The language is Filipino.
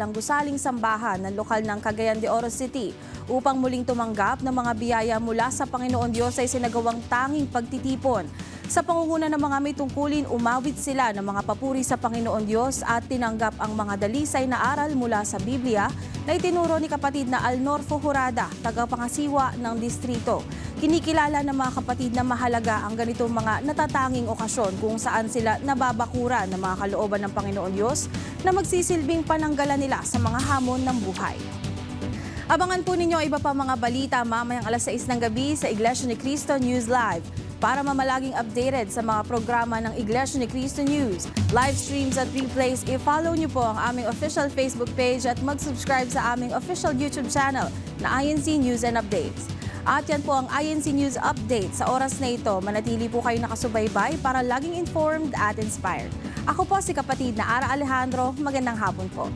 nagdadalang gusaling sambahan ng lokal ng Cagayan de Oro City upang muling tumanggap ng mga biyaya mula sa Panginoon Diyos ay sinagawang tanging pagtitipon. Sa pangunguna ng mga may tungkulin, umawit sila ng mga papuri sa Panginoon Diyos at tinanggap ang mga dalisay na aral mula sa Biblia na itinuro ni kapatid na Alnorfo Jurada, tagapangasiwa ng distrito. Kinikilala ng mga kapatid na mahalaga ang ganitong mga natatanging okasyon kung saan sila nababakura ng mga kalooban ng Panginoon Diyos na magsisilbing pananggalan nila sa mga hamon ng buhay. Abangan po ninyo iba pa mga balita mamayang alas 6 ng gabi sa Iglesia ni Cristo News Live. Para mamalaging updated sa mga programa ng Iglesia ni Cristo News, live streams at replays, i-follow niyo po ang aming official Facebook page at mag-subscribe sa aming official YouTube channel na INC News and Updates. At yan po ang INC News Update. Sa oras na ito, manatili po kayo nakasubaybay para laging informed at inspired. Ako po si kapatid na Ara Alejandro. Magandang hapon po.